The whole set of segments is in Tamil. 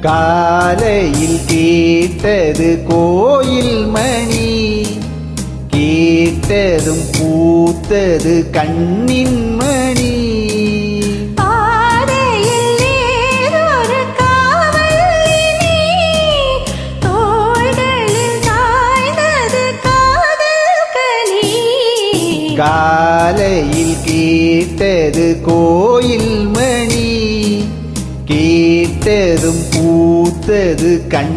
காலையில் கேட்டது கோயில் மணி. கேட்டதும் பூத்தது கண்ணின் மணி. காலையில் கேட்டது கோயில் கண்டது கண்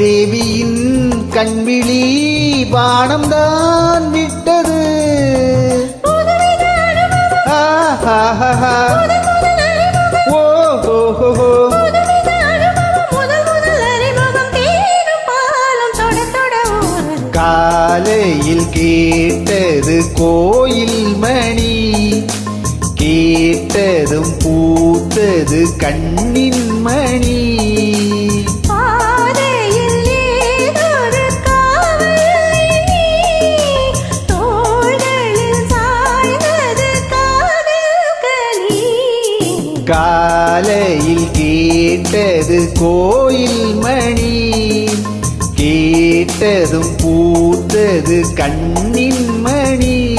தேவியின் கண்விழி தொட தொட ஊறுது. காலையில் கேட்டது கோயில் மணி. கேட்டதும் பூத்தது கண்ணின் மணி. கேட்டது கோயில் மணி. கேட்டதும் பூத்தது கண்ணின் மணி.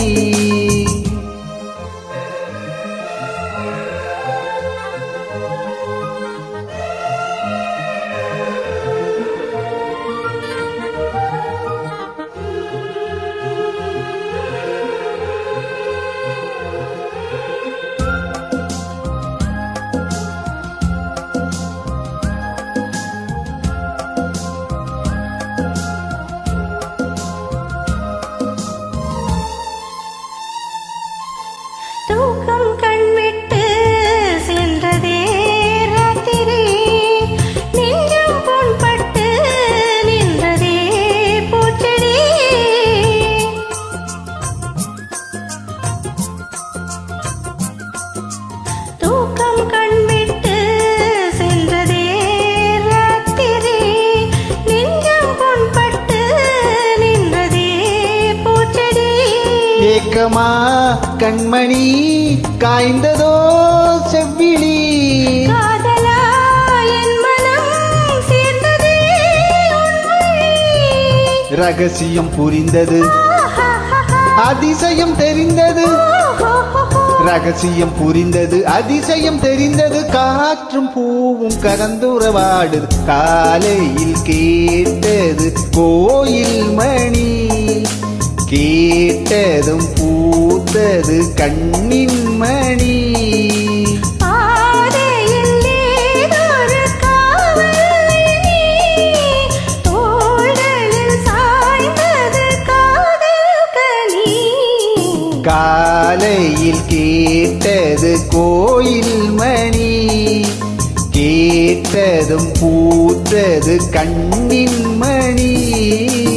ஏக்கமா கண்மணி காய்ந்ததோ செவ்விழி. ரகசியம் புரிந்தது. அதிசயம் தெரிந்தது. ரகசியம் புரிந்தது. அதிசயம் தெரிந்தது. காற்றும் பூவும் கலந்துறவாடுது காலையில் கேட்டது. கோயில் மணி. கேட்டதும் பூத்தது கண்ணின் மணி. காலையில் கேட்டது கோயில் மணி. கேட்டதும் பூத்தது கண்ணின் மணி.